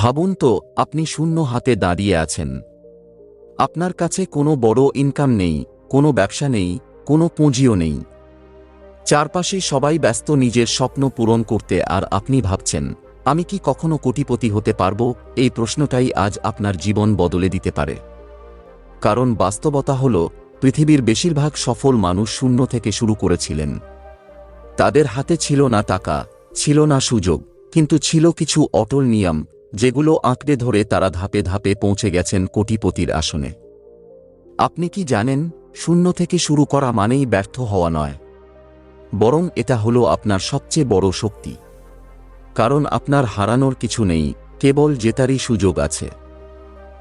ভাবুন তো, আপনি শূন্য হাতে দাঁড়িয়ে আছেন। আপনার কাছে কোনো বড় ইনকাম নেই, কোনো ব্যবসা নেই, কোনো পুঁজিও নেই। চারপাশে সবাই ব্যস্ত নিজের স্বপ্ন পূরণ করতে আর আপনি ভাবছেন, আমি কি কখনো কোটিপতি হতে পারব? এই প্রশ্নটাই আজ আপনার জীবন বদলে দিতে পারে। কারণ বাস্তবতা হল, পৃথিবীর বেশিরভাগ সফল মানুষ শূন্য থেকে শুরু করেছিলেন। তাদের হাতে ছিল না টাকা, ছিল না সুযোগ, কিন্তু ছিল কিছু অটল নিয়ম যেগুলো আঁকড়ে ধরে তারা ধাপে ধাপে পৌঁছে গেছেন কোটিপতির আসনে। আপনি কি জানেন, শূন্য থেকে শুরু করা মানেই ব্যর্থ হওয়া নয়। বরং এটা হলো আপনার সবচেয়ে বড় শক্তি। কারণ আপনার হারানোর কিছু নেই, কেবল জেতারই সুযোগ আছে।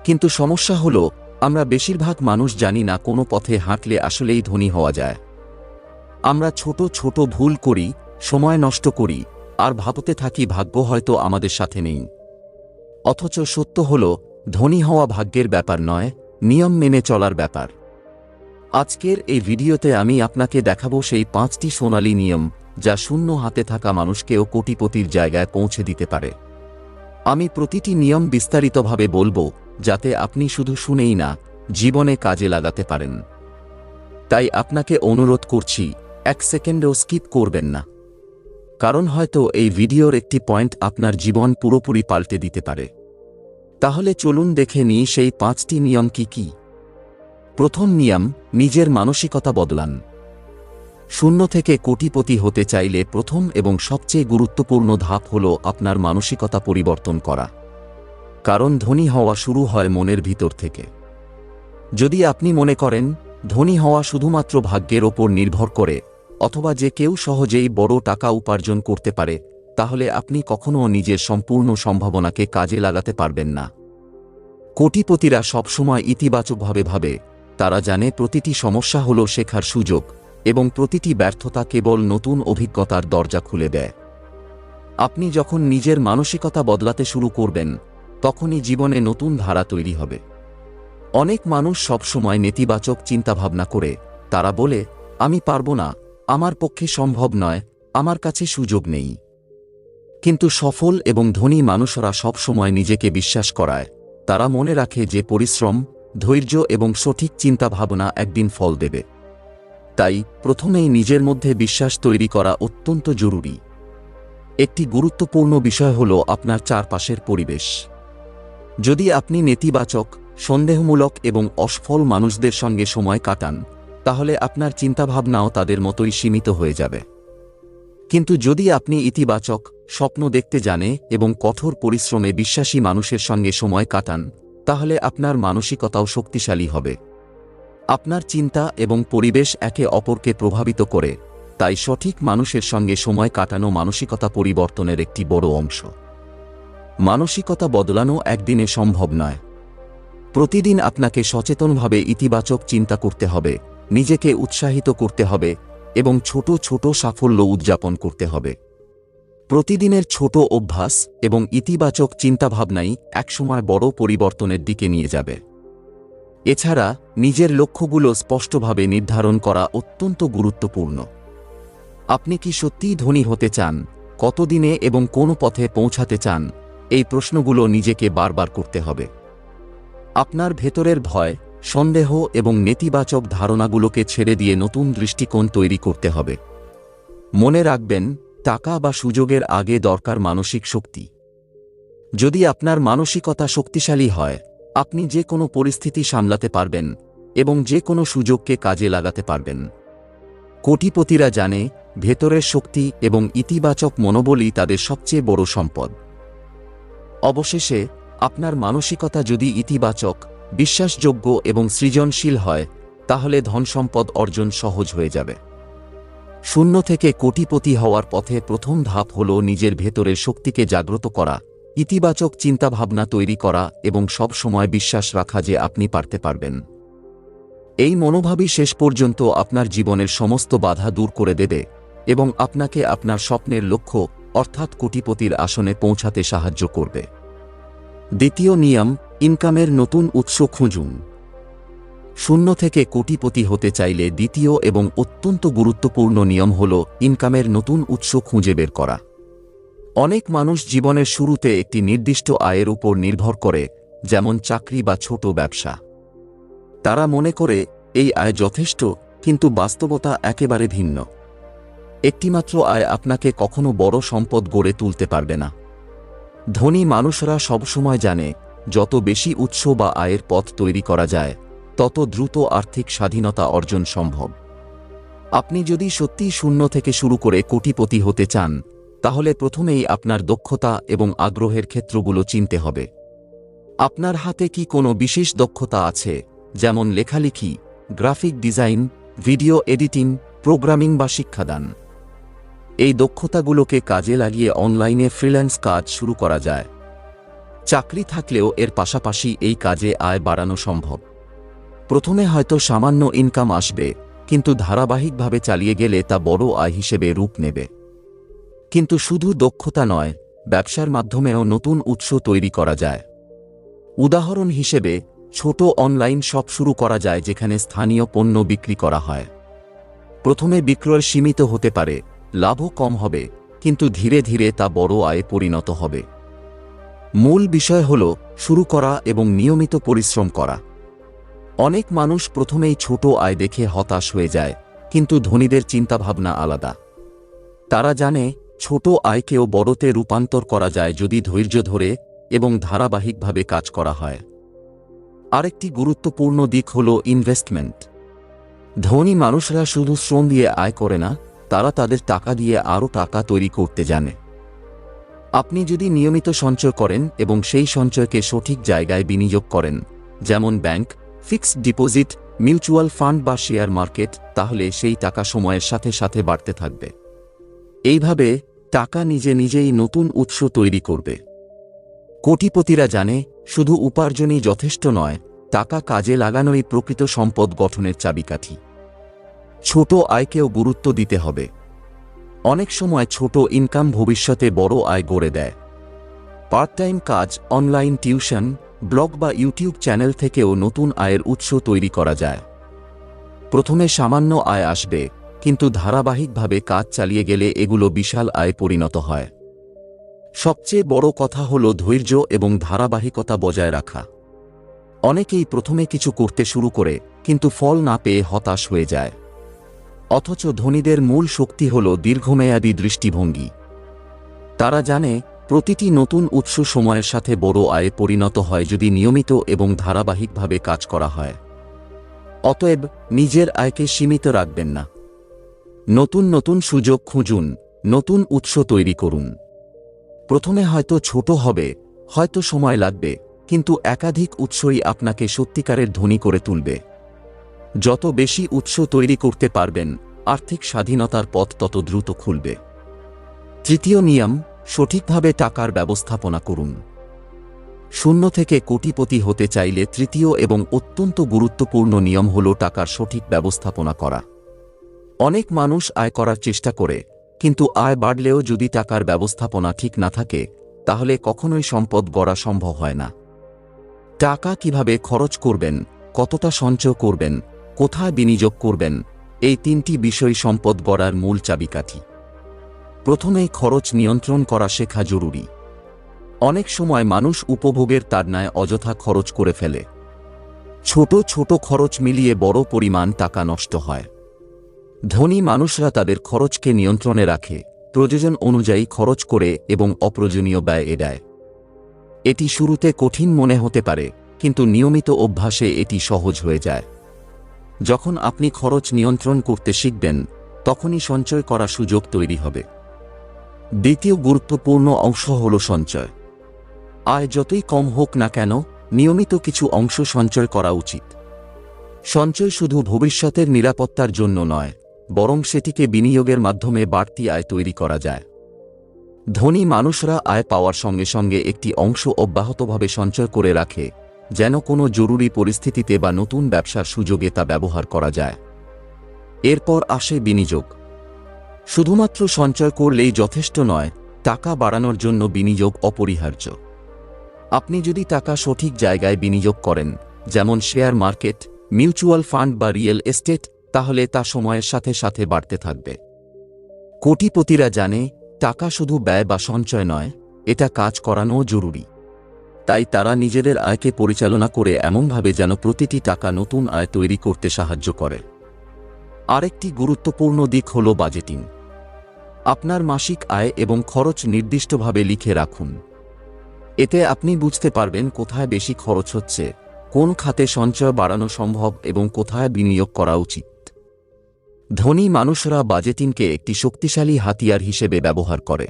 কিন্তু সমস্যা হলো, আমরা বেশিরভাগ মানুষ জানি না কোনো পথে হাঁটলে আসলেই ধনী হওয়া যায়। আমরা ছোট ছোট ভুল করি, সময় নষ্ট করি, আর ভাবতে থাকি ভাগ্য হয়তো আমাদের সাথে নেই। অথচ সত্য হল, ধনী হওয়া ভাগ্যের ব্যাপার নয়, নিয়ম মেনে চলার ব্যাপার। আজকের এই ভিডিওতে আমি আপনাকে দেখাবো সেই পাঁচটি সোনালী নিয়ম, যা শূন্য হাতে থাকা মানুষকেও কোটিপতির জায়গায় পৌঁছে দিতে পারে। আমি প্রতিটি নিয়ম বিস্তারিতভাবে বলব, যাতে আপনি শুধু শুনেই না, জীবনে কাজে লাগাতে পারেন। তাই আপনাকে অনুরোধ করছি, এক সেকেন্ডও স্কিপ করবেন না। কারণ হয়তো এই ভিডিওর একটি পয়েন্ট আপনার জীবন পুরোপুরি পাল্টে দিতে পারে। তাহলে চলুন দেখে নিই সেই পাঁচটি নিয়ম কি কি। প্রথম নিয়ম, নিজের মানসিকতা বদলান। শূন্য থেকে কোটিপতি হতে চাইলে প্রথম এবং সবচেয়ে গুরুত্বপূর্ণ ধাপ হল আপনার মানসিকতা পরিবর্তন করা। কারণ ধনী হওয়া শুরু হয় মনের ভিতর থেকে। যদি আপনি মনে করেন, ধনী হওয়া শুধুমাত্র ভাগ্যের ওপর নির্ভর করে, অথবা যে কেউ সহজেই বড় টাকা উপার্জন করতে পারে তাহলে আপনি কখনও নিজের সম্পূর্ণ সম্ভাবনাকে কাজে লাগাতে পারবেন না। কোটিপতিরা সবসময় ইতিবাচকভাবে ভাবে, তারা জানে প্রতিটি সমস্যা হল শেখার সুযোগ, এবং প্রতিটি ব্যর্থতা কেবল নতুন অভিজ্ঞতার দরজা খুলে দেয়। আপনি যখন নিজের মানসিকতা বদলাতে শুরু করবেন, তখনই জীবনে নতুন ধারা তৈরি হবে। অনেক মানুষ সবসময় নেতিবাচক চিন্তাভাবনা করে, তারা বলে, আমি পারব না, আমার পক্ষে সম্ভব নয়, আমার কাছে সুযোগ নেই। কিন্তু সফল এবং ধনী মানুষরা সবসময় নিজেকে বিশ্বাস করায়। তারা মনে রাখে যে পরিশ্রম, ধৈর্য এবং সঠিক চিন্তাভাবনা একদিন ফল দেবে। তাই প্রথমেই নিজের মধ্যে বিশ্বাস তৈরি করা অত্যন্ত জরুরি। একটি গুরুত্বপূর্ণ বিষয় হল আপনার চারপাশের পরিবেশ। যদি আপনি নেতিবাচক, সন্দেহমূলক এবং অসফল মানুষদের সঙ্গে সময় কাটান, তাহলে আপনার চিন্তাভাবনাও তাদের মতোই সীমিত হয়ে যাবে। কিন্তু যদি আপনি ইতিবাচক স্বপ্ন দেখতে জানে এবং কঠোর পরিশ্রমে বিশ্বাসী মানুষের সঙ্গে সময় কাটান, তাহলে আপনার মানসিকতাও শক্তিশালী হবে। আপনার চিন্তা এবং পরিবেশ একে অপরকে প্রভাবিত করে, তাই সঠিক মানুষের সঙ্গে সময় কাটানো মানসিকতা পরিবর্তনের একটি বড় অংশ। মানসিকতা বদলানো একদিনে সম্ভব নয়। প্রতিদিন আপনাকে সচেতনভাবে ইতিবাচক চিন্তা করতে হবে, নিজেকে উৎসাহিত করতে হবে এবং ছোট ছোট সাফল্য উদযাপন করতে হবে। প্রতিদিনের ছোট অভ্যাস এবং ইতিবাচক চিন্তাভাবনাই একসময় বড় পরিবর্তনের দিকে নিয়ে যাবে। এছাড়া নিজের লক্ষ্যগুলো স্পষ্টভাবে নির্ধারণ করা অত্যন্ত গুরুত্বপূর্ণ। আপনি কি সত্যিই ধনী হতে চান? কতদিনে এবং কোন পথে পৌঁছাতে চান? এই প্রশ্নগুলো নিজেকে বারবার করতে হবে। আপনার ভেতরের ভয়, সন্দেহ এবং নেতিবাচক ধারণাগুলোকে ছেড়ে দিয়ে নতুন দৃষ্টিকোণ তৈরি করতে হবে। মনে রাখবেন টাকা বা সুযোগের আগে দরকার মানসিক শক্তি। যদি আপনার মানসিকতা শক্তিশালী হয়, আপনি যে কোনো পরিস্থিতি সামলাতে পারবেন এবং যে কোনো সুযোগকে কাজে লাগাতে পারবেন। কোটিপতিরা জানে, ভেতরের শক্তি এবং ইতিবাচক মনোবলই তাদের সবচেয়ে বড় সম্পদ। অবশেষে, আপনার মানসিকতা যদি ইতিবাচক, বিশ্বাসযোগ্য এবং সৃজনশীল হয়, তাহলে ধনসম্পদ অর্জন সহজ হয়ে যাবে। শূন্য থেকে কোটিপতি হওয়ার পথে প্রথম ধাপ হল নিজের ভেতরের শক্তিকে জাগ্রত করা, ইতিবাচক চিন্তাভাবনা তৈরি করা এবং সব সময় বিশ্বাস রাখা যে আপনি পারতে পারবেন। এই মনোভাবই শেষ পর্যন্ত আপনার জীবনের সমস্ত বাধা দূর করে দেবে এবং আপনাকে আপনার স্বপ্নের লক্ষ্য অর্থাৎ কোটিপতির আসনে পৌঁছাতে সাহায্য করবে। দ্বিতীয় নিয়ম, ইনকামের নতুন উৎস খুঁজুন। শূন্য থেকে কোটিপতি হতে চাইলে দ্বিতীয় এবং অত্যন্ত গুরুত্বপূর্ণ নিয়ম হল ইনকামের নতুন উৎস খুঁজে বের করা। অনেক মানুষ জীবনের শুরুতে একটি নির্দিষ্ট আয়ের উপর নির্ভর করে, যেমন চাকরি বা ছোট ব্যবসা। তারা মনে করে, এই আয় যথেষ্ট, কিন্তু বাস্তবতা একেবারে ভিন্ন। একটিমাত্র আয় আপনাকে কখনো বড় সম্পদ গড়ে তুলতে পারবে না। ধনী মানুষরা সবসময় জানে, যত বেশি উৎস বা আয়ের পথ তৈরি করা যায় তত দ্রুত আর্থিক স্বাধীনতা অর্জন সম্ভব। আপনি যদি সত্যিই শূন্য থেকে শুরু করে কোটিপতি হতে চান, তাহলে প্রথমেই আপনার দক্ষতা এবং আগ্রহের ক্ষেত্রগুলো চিনতে হবে। আপনার হাতে কি কোনো বিশেষ দক্ষতা আছে, যেমন লেখালেখি, graphic design, video editing, programming বা শিক্ষাদান? এই দক্ষতাগুলোকে কাজে লাগিয়ে অনলাইনে ফ্রিল্যান্স কাজ শুরু করা যায়। চাকরি থাকলেও এর পাশাপাশি এই কাজে আয় বাড়ানো সম্ভব। প্রথমে হয়তো সামান্য ইনকাম আসবে, কিন্তু ধারাবাহিকভাবে চালিয়ে গেলে তা বড় আয় হিসেবে রূপ নেবে। কিন্তু শুধু দক্ষতা নয়, ব্যবসার মাধ্যমেও নতুন উৎস তৈরি করা যায়। উদাহরণ হিসেবে, ছোট অনলাইন শপ শুরু করা যায় যেখানে স্থানীয় পণ্য বিক্রি করা হয়। প্রথমে বিক্রয় সীমিত হতে পারে, লাভও কম হবে, কিন্তু ধীরে ধীরে তা বড় আয়ে পরিণত হবে। মূল বিষয় হল, শুরু করা এবং নিয়মিত পরিশ্রম করা। অনেক মানুষ প্রথমেই ছোট আয় দেখে হতাশ হয়ে যায়, কিন্তু ধনীদের চিন্তাভাবনা আলাদা। তারা জানে, ছোট আয়কেও বড়তে রূপান্তর করা যায় যদি ধৈর্য ধরে এবং ধারাবাহিকভাবে কাজ করা হয়। আরেকটি গুরুত্বপূর্ণ দিক হল ইনভেস্টমেন্ট ধনী মানুষরা শুধু শ্রম দিয়ে আয় করে না, তারা তাদের টাকা দিয়ে আরও টাকা তৈরি করতে জানে। আপনি যদি নিয়মিত সঞ্চয় করেন এবং সেই সঞ্চয়কে সঠিক জায়গায় বিনিয়োগ করেন, যেমন bank fixed deposit, mutual fund বা শেয়ার মার্কেট, তাহলে সেই টাকা সময়ের সাথে সাথে বাড়তে থাকবে। এইভাবে টাকা নিজে নিজেই নতুন উৎস তৈরি করবে। কোটিপতিরা জানে, শুধু উপার্জনই যথেষ্ট নয়, টাকা কাজে লাগানোই প্রকৃত সম্পদ গঠনের চাবিকাঠি। ছোট আয়কেও গুরুত্ব দিতে হবে। অনেক সময় ছোট ইনকাম ভবিষ্যতে বড় আয় গড়ে দেয়। পার্ট টাইম কাজ, অনলাইন টিউশন ব্লগ বা ইউটিউব চ্যানেল থেকেও নতুন আয়ের উৎস তৈরি করা যায়। প্রথমে সামান্য আয় আসবে, কিন্তু ধারাবাহিকভাবে কাজ চালিয়ে গেলে এগুলো বিশাল আয় পরিণত হয়। সবচেয়ে বড় কথা হল ধৈর্য এবং ধারাবাহিকতা বজায় রাখা। অনেকেই প্রথমে কিছু করতে শুরু করে, কিন্তু ফল না পেয়ে হতাশ হয়ে যায়। অথচ ধনীদের মূল শক্তি হল দীর্ঘমেয়াদী দৃষ্টিভঙ্গি। তারা জানে প্রতিটি নতুন উৎস সময়ের সাথে বড় আয়ে পরিণত হয় যদি নিয়মিত এবং ধারাবাহিকভাবে কাজ করা হয়। অতএব, নিজের আয়কে সীমিত রাখবেন না। নতুন নতুন সুযোগ খুঁজুন, নতুন উৎস তৈরি করুন। প্রথমে হয়তো ছোট হবে, হয়তো সময় লাগবে, কিন্তু একাধিক উৎসই আপনাকে সত্যিকারের ধনী করে তুলবে। যত বেশি উৎস তৈরি করতে পারবেন, আর্থিক স্বাধীনতার পথ তত দ্রুত খুলবে। তৃতীয় নিয়ম সঠিকভাবে টাকার ব্যবস্থাপনা করুন। শূন্য থেকে কোটিপতি হতে চাইলে তৃতীয় এবং অত্যন্ত গুরুত্বপূর্ণ নিয়ম হল টাকার সঠিক ব্যবস্থাপনা করা। অনেক মানুষ আয় করার চেষ্টা করে, কিন্তু আয় বাড়লেও যদি টাকার ব্যবস্থাপনা ঠিক না থাকে, তাহলে কখনোই সম্পদ গড়া সম্ভব হয় না। টাকা কীভাবে খরচ করবেন, কতটা সঞ্চয় করবেন, কোথায় বিনিয়োগ করবেন, এই তিনটি বিষয় সম্পদ গড়ার মূল চাবিকাঠি। প্রথমেই খরচ নিয়ন্ত্রণ করা শেখা জরুরি। অনেক সময় মানুষ উপভোগের তাড়নায় অযথা খরচ করে ফেলে। ছোট ছোট খরচ মিলিয়ে বড় পরিমাণ টাকা নষ্ট হয়। ধনী মানুষরা তাদের খরচকে নিয়ন্ত্রণে রাখে, প্রয়োজন অনুযায়ী খরচ করে এবং অপ্রয়োজনীয় ব্যয় এড়ায়। এটি শুরুতে কঠিন মনে হতে পারে, কিন্তু নিয়মিত অভ্যাসে এটি সহজ হয়ে যায়। যখন আপনি খরচ নিয়ন্ত্রণ করতে শিখবেন, তখনই সঞ্চয় করা সুযোগ তৈরি হবে। দ্বিতীয় গুরুত্বপূর্ণ অংশ হল সঞ্চয়। আয় যতই কম হোক না কেন, নিয়মিত কিছু অংশ সঞ্চয় করা উচিত। সঞ্চয় শুধু ভবিষ্যতের নিরাপত্তার জন্য নয়, বরং সেটিকে বিনিয়োগের মাধ্যমে বাড়তি আয় তৈরি করা যায়। ধনী মানুষরা আয় পাওয়ার সঙ্গে সঙ্গে একটি অংশ অব্যাহতভাবে সঞ্চয় করে রাখে, যেন কোনো জরুরি পরিস্থিতিতে বা নতুন ব্যবসার সুযোগে তা ব্যবহার করা যায়। এরপর আসে বিনিয়োগ। শুধুমাত্র সঞ্চয় করলেই যথেষ্ট নয়, টাকা বাড়ানোর জন্য বিনিয়োগ অপরিহার্য। আপনি যদি টাকা সঠিক জায়গায় বিনিয়োগ করেন, যেমন শেয়ার মার্কেট, মিউচুয়াল ফান্ড বা রিয়েল এস্টেট, তাহলে তা সময়ের সাথে সাথে বাড়তে থাকবে। কোটিপতিরা জানে, টাকা শুধু ব্যয় বা সঞ্চয় নয়, এটা কাজ করানোও জরুরি। তাই তারা নিজেদের আয়কে পরিচালনা করে এমনভাবে যেন প্রতিটি টাকা নতুন আয় তৈরি করতে সাহায্য করে। আরেকটি গুরুত্বপূর্ণ দিক হল বাজেটিং। আপনার মাসিক আয় এবং খরচ নির্দিষ্টভাবে লিখে রাখুন। এতে আপনি বুঝতে পারবেন কোথায় বেশি খরচ হচ্ছে, কোন খাতে সঞ্চয় বাড়ানো সম্ভব এবং কোথায় বিনিয়োগ করা উচিত। ধনী মানুষরা বাজেটিংকে একটি শক্তিশালী হাতিয়ার হিসেবে ব্যবহার করে।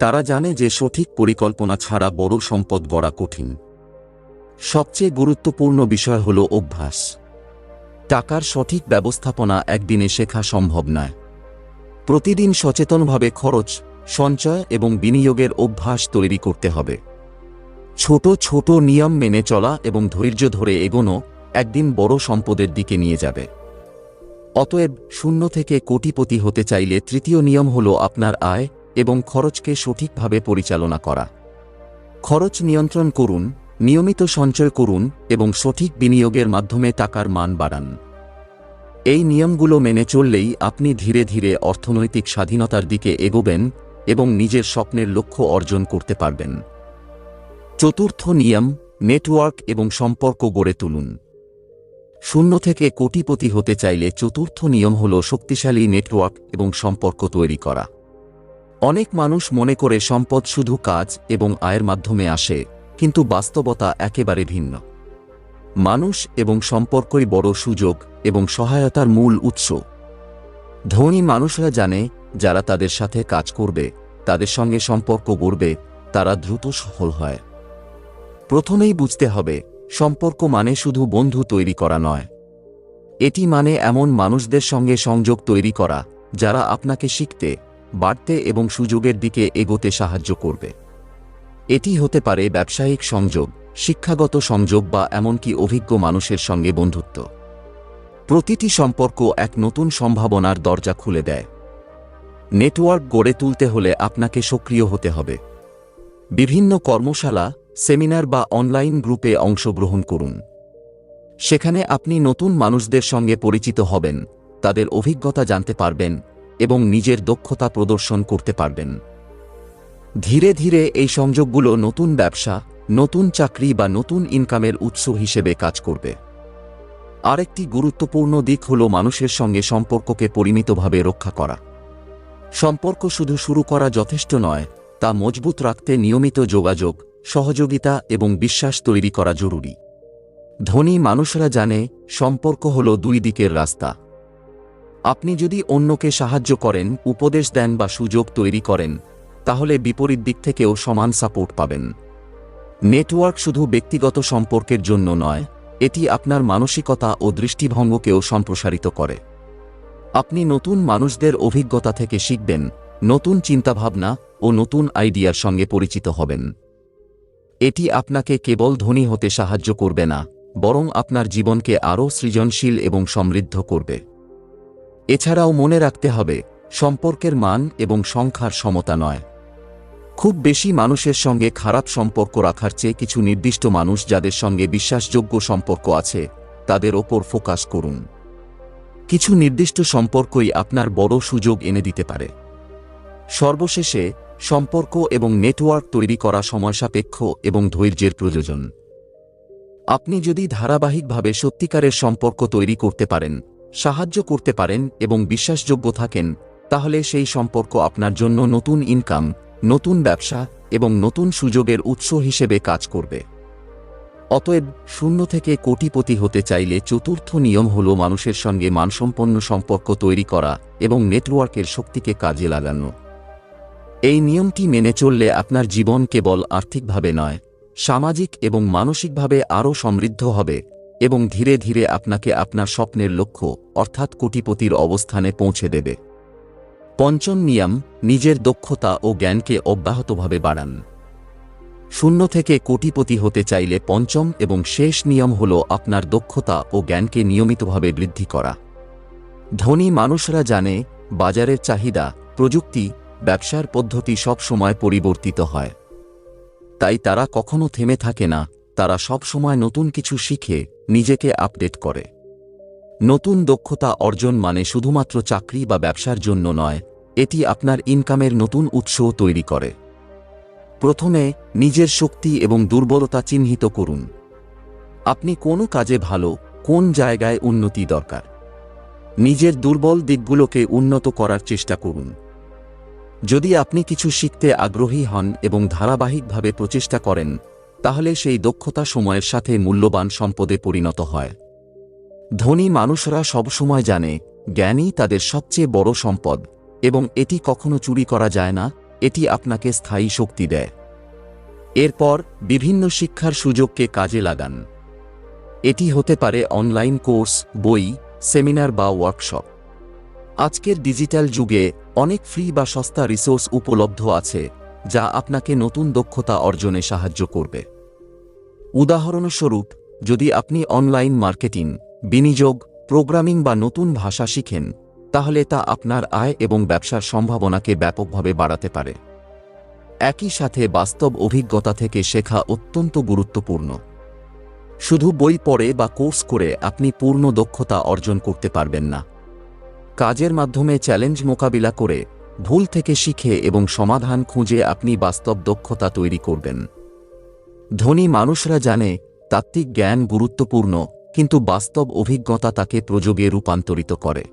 তারা জানে যে সঠিক পরিকল্পনা ছাড়া বড় সম্পদ গড়া কঠিন। সবচেয়ে গুরুত্বপূর্ণ বিষয় হল অভ্যাস। টাকার সঠিক ব্যবস্থাপনা একদিনে শেখা সম্ভব নয়। প্রতিদিন সচেতনভাবে খরচ, সঞ্চয় এবং বিনিয়োগের অভ্যাস তৈরি করতে হবে। ছোট ছোট নিয়ম মেনে চলা এবং ধৈর্য ধরে এগোনো একদিন বড় সম্পদের দিকে নিয়ে যাবে। অতএব শূন্য থেকে কোটিপতি হতে চাইলে তৃতীয় নিয়ম হল আপনার আয় এবং খরচকে সঠিকভাবে পরিচালনা করা। খরচ নিয়ন্ত্রণ করুন, নিয়মিত সঞ্চয় করুন এবং সঠিক বিনিয়োগের মাধ্যমে টাকার মান বাড়ান। এই নিয়মগুলো মেনে চললেই আপনি ধীরে ধীরে অর্থনৈতিক স্বাধীনতার দিকে এগোবেন এবং নিজের স্বপ্নের লক্ষ্য অর্জন করতে পারবেন। চতুর্থ নিয়ম, নেটওয়ার্ক এবং সম্পর্ক গড়ে তুলুন। শূন্য থেকে কোটিপতি হতে চাইলে চতুর্থ নিয়ম হল শক্তিশালী নেটওয়ার্ক এবং সম্পর্ক তৈরি করা। অনেক মানুষ মনে করে সম্পদ শুধু কাজ এবং আয়ের মাধ্যমে আসে, কিন্তু বাস্তবতা একেবারে ভিন্ন। মানুষ এবং সম্পর্কই বড় সুযোগ এবং সহায়তার মূল উৎস। ধনী মানুষরা জানে, যারা তাদের সাথে কাজ করবে, তাদের সঙ্গে সম্পর্ক গড়বে, তারা দ্রুত সফল হয়। প্রথমেই বুঝতে হবে, সম্পর্ক মানে শুধু বন্ধু তৈরি করা নয়। এটি মানে এমন মানুষদের সঙ্গে সংযোগ তৈরি করা, যারা আপনাকে শিখতে, বাড়তে এবং সুযোগের দিকে এগোতে সাহায্য করবে। এটি হতে পারে ব্যবসায়িক সংযোগ শিক্ষাগত সংযোগ বা এমনকি অভিজ্ঞ মানুষের সঙ্গে বন্ধুত্ব। প্রতিটি সম্পর্ক এক নতুন সম্ভাবনার দরজা খুলে দেয়। নেটওয়ার্ক গড়ে তুলতে হলে আপনাকে সক্রিয় হতে হবে। বিভিন্ন কর্মশালা, সেমিনার বা অনলাইন গ্রুপে অংশগ্রহণ করুন। সেখানে আপনি নতুন মানুষদের সঙ্গে পরিচিত হবেন, তাদের অভিজ্ঞতা জানতে পারবেন এবং নিজের দক্ষতা প্রদর্শন করতে পারবেন। ধীরে ধীরে এই সংযোগগুলো নতুন ব্যবসা নতুন চাকরি বা নতুন ইনকামের উৎস হিসেবে কাজ করবে। আরেকটি গুরুত্বপূর্ণ দিক হল মানুষের সঙ্গে সম্পর্ককে পরিমিতভাবে রক্ষা করা। সম্পর্ক শুধু শুরু করা যথেষ্ট নয়, তা মজবুত রাখতে নিয়মিত যোগাযোগ, সহযোগিতা এবং বিশ্বাস তৈরি করা জরুরি। ধনী মানুষরা জানে, সম্পর্ক হল দুই দিকের রাস্তা। আপনি যদি অন্যকে সাহায্য করেন, উপদেশ দেন বা সুযোগ তৈরি করেন, তাহলে বিপরীত দিক থেকেও সমান সাপোর্ট পাবেন। নেটওয়ার্ক শুধু ব্যক্তিগত সম্পর্কের জন্য নয়, এটি আপনার মানসিকতা ও দৃষ্টিভঙ্গকেও সম্প্রসারিত করে। আপনি নতুন মানুষদের অভিজ্ঞতা থেকে শিখবেন, নতুন চিন্তাভাবনা ও নতুন আইডিয়ার সঙ্গে পরিচিত হবেন। এটি আপনাকে কেবল ধনী হতে সাহায্য করবে না, বরং আপনার জীবনকে আরও সৃজনশীল এবং সমৃদ্ধ করবে। এছাড়াও মনে রাখতে হবে, সম্পর্কের মান এবং সংখ্যার সমতা নয়। খুব বেশি মানুষের সঙ্গে খারাপ সম্পর্ক রাখার চেয়ে কিছু নির্দিষ্ট মানুষ যাদের সঙ্গে বিশ্বাসযোগ্য সম্পর্ক আছে, তাদের ওপর ফোকাস করুন। কিছু নির্দিষ্ট সম্পর্কই আপনার বড় সুযোগ এনে দিতে পারে। সর্বশেষে, সম্পর্ক এবং নেটওয়ার্ক তৈরি করা সময়সাপেক্ষ এবং ধৈর্যের প্রয়োজন। আপনি যদি ধারাবাহিকভাবে সত্যিকারের সম্পর্ক তৈরি করতে পারেন, সাহায্য করতে পারেন এবং বিশ্বাসযোগ্য থাকেন, তাহলে সেই সম্পর্ক আপনার জন্য নতুন ইনকাম নতুন ব্যবসা এবং নতুন সুযোগের উৎস হিসেবে কাজ করবে। অতএব শূন্য থেকে কোটিপতি হতে চাইলে চতুর্থ নিয়ম হল মানুষের সঙ্গে মানসম্পন্ন সম্পর্ক তৈরি করা এবং নেটওয়ার্কের শক্তিকে কাজে লাগানো। এই নিয়মটি মেনে চললে আপনার জীবন কেবল আর্থিকভাবে নয়, সামাজিক এবং মানসিকভাবে আরও সমৃদ্ধ হবে এবং ধীরে ধীরে আপনাকে আপনার স্বপ্নের লক্ষ্য অর্থাৎ কোটিপতির অবস্থানে পৌঁছে দেবে। পঞ্চম নিয়ম, নিজের দক্ষতা ও জ্ঞানকে অব্যাহতভাবে বাড়ান। শূন্য থেকে কোটিপতি হতে চাইলে পঞ্চম এবং শেষ নিয়ম হল আপনার দক্ষতা ও জ্ঞানকে নিয়মিতভাবে বৃদ্ধি করা। ধনী মানুষরা জানে, বাজারের চাহিদা, প্রযুক্তি, ব্যবসার পদ্ধতি সব সময় পরিবর্তিত হয়। তাই তারা কখনো থেমে থাকে না, তারা সব সময় নতুন কিছু শিখে নিজেকে আপডেট করে। নতুন দক্ষতা অর্জন মানে শুধুমাত্র চাকরি বা ব্যবসার জন্য নয়, এটি আপনার ইনকামের নতুন উৎস তৈরি করে। প্রথমে, নিজের শক্তি এবং দুর্বলতা চিহ্নিত করুন। আপনি কোনো কাজে ভালো, কোন জায়গায় উন্নতি দরকার। নিজের দুর্বল দিকগুলোকে উন্নত করার চেষ্টা করুন। যদি আপনি কিছু শিখতে আগ্রহী হন এবং ধারাবাহিকভাবে প্রচেষ্টা করেন, তাহলে সেই দক্ষতা সময়ের সাথে মূল্যবান সম্পদে পরিণত হয়। ধনী মানুষরা সবসময় জানে, জ্ঞানই তাদের সবচেয়ে বড় সম্পদ, এবং এটি কখনো চুরি করা যায় না, এটি আপনাকে স্থায়ী শক্তি দেয়। এরপর, বিভিন্ন শিক্ষার সুযোগকে কাজে লাগান। এটি হতে পারে অনলাইন কোর্স, বই, সেমিনার বা ওয়ার্কশপ। আজকের ডিজিটাল যুগে অনেক ফ্রি বা সস্তা রিসোর্স উপলব্ধ আছে, যা আপনাকে নতুন দক্ষতা অর্জনে সাহায্য করবে। উদাহরণস্বরূপ, যদি আপনি অনলাইন মার্কেটিং বিনিয়োগ, প্রোগ্রামিং বা নতুন ভাষা শিখেন, তাহলে তা আপনার আয় এবং ব্যবসার সম্ভাবনাকে ব্যাপকভাবে বাড়াতে পারে। একই সাথে বাস্তব অভিজ্ঞতা থেকে শেখা অত্যন্ত গুরুত্বপূর্ণ। শুধু বই পড়ে বা কোর্স করে আপনি পূর্ণ দক্ষতা অর্জন করতে পারবেন না। কাজের মাধ্যমে চ্যালেঞ্জ মোকাবিলা করে, ভুল থেকে শিখে এবং সমাধান খুঁজে আপনি বাস্তব দক্ষতা তৈরি করবেন। ধনী মানুষরা জানে, তাত্ত্বিক জ্ঞান গুরুত্বপূর্ণ কিন্তু বাস্তব অভিজ্ঞতা তাকে প্রযোগে রূপান্তরিত করে।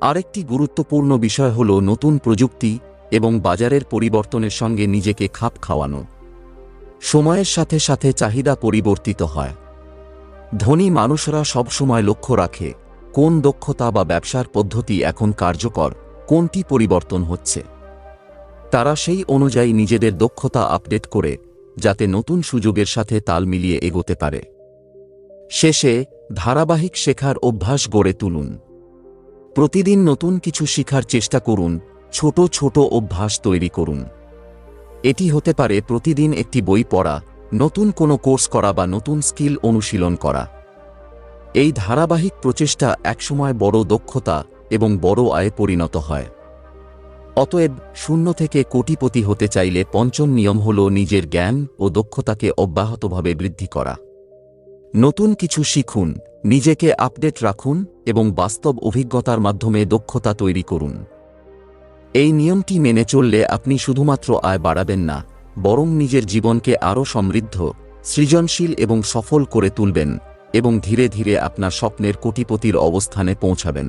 আরেকটি গুরুত্বপূর্ণ বিষয় হল নতুন প্রযুক্তি এবং বাজারের পরিবর্তনের সঙ্গে নিজেকে খাপ খাওয়ানো। সময়ের সাথে সাথে চাহিদা পরিবর্তিত হয়। ধনী মানুষরা সবসময় লক্ষ্য রাখে, কোন দক্ষতা বা ব্যবসার পদ্ধতি এখন কার্যকর, কোনটি পরিবর্তন হচ্ছে। তারা সেই অনুযায়ী নিজেদের দক্ষতা আপডেট করে, যাতে নতুন সুযোগের সাথে তাল মিলিয়ে এগোতে পারে। শেষে ধারাবাহিক শেখার অভ্যাস গড়ে তুলুন। প্রতিদিন নতুন কিছু শিখার চেষ্টা করুন, ছোট ছোট অভ্যাস তৈরি করুন। এটি হতে পারে প্রতিদিন একটি বই পড়া, নতুন কোনো কোর্স করা বা নতুন স্কিল অনুশীলন করা। এই ধারাবাহিক প্রচেষ্টা একসময় বড় দক্ষতা এবং বড় আয়ে পরিণত হয়। অতএব শূন্য থেকে কোটিপতি হতে চাইলে পঞ্চম নিয়ম হল নিজের জ্ঞান ও দক্ষতাকে অব্যাহতভাবে বৃদ্ধি করা। নতুন কিছু শিখুন, নিজেকে আপডেট রাখুন এবং বাস্তব অভিজ্ঞতার মাধ্যমে দক্ষতা তৈরি করুন। এই নিয়মটি মেনে চললে আপনি শুধুমাত্র আয় বাড়াবেন না, বরং নিজের জীবনকে আরও সমৃদ্ধ, সৃজনশীল এবং সফল করে তুলবেন এবং ধীরে ধীরে আপনার স্বপ্নের কোটিপতির অবস্থানে পৌঁছাবেন।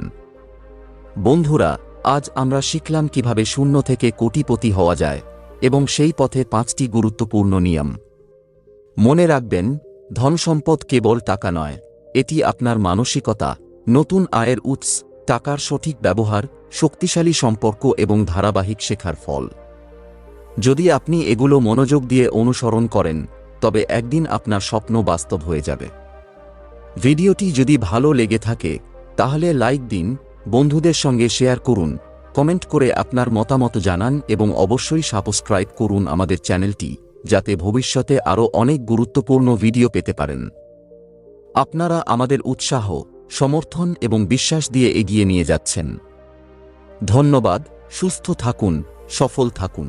বন্ধুরা, আজ আমরা শিখলাম কীভাবে শূন্য থেকে কোটিপতি হওয়া যায় এবং সেই পথে পাঁচটি গুরুত্বপূর্ণ নিয়ম। মনে রাখবেন ধনসম্পদ কেবল টাকা নয়, এটি আপনার মানসিকতা, নতুন আয়ের উৎস, টাকার সঠিক ব্যবহার, শক্তিশালী সম্পর্ক এবং ধারাবাহিক শেখার ফল। যদি আপনি এগুলো মনোযোগ দিয়ে অনুসরণ করেন, তবে একদিন আপনার স্বপ্ন বাস্তব হয়ে যাবে। ভিডিওটি যদি ভালো লেগে থাকে, তাহলে লাইক দিন, বন্ধুদের সঙ্গে শেয়ার করুন, কমেন্ট করে আপনার মতামত জানান এবং অবশ্যই সাবস্ক্রাইব করুন আমাদের চ্যানেলটি। যাতে ভবিষ্যতে আরও অনেক গুরুত্বপূর্ণ ভিডিও পেতে পারেন। আপনারা আমাদের উৎসাহ, সমর্থন এবং বিশ্বাস দিয়ে এগিয়ে নিয়ে যাচ্ছেন। ধন্যবাদ, সুস্থ থাকুন, সফল থাকুন।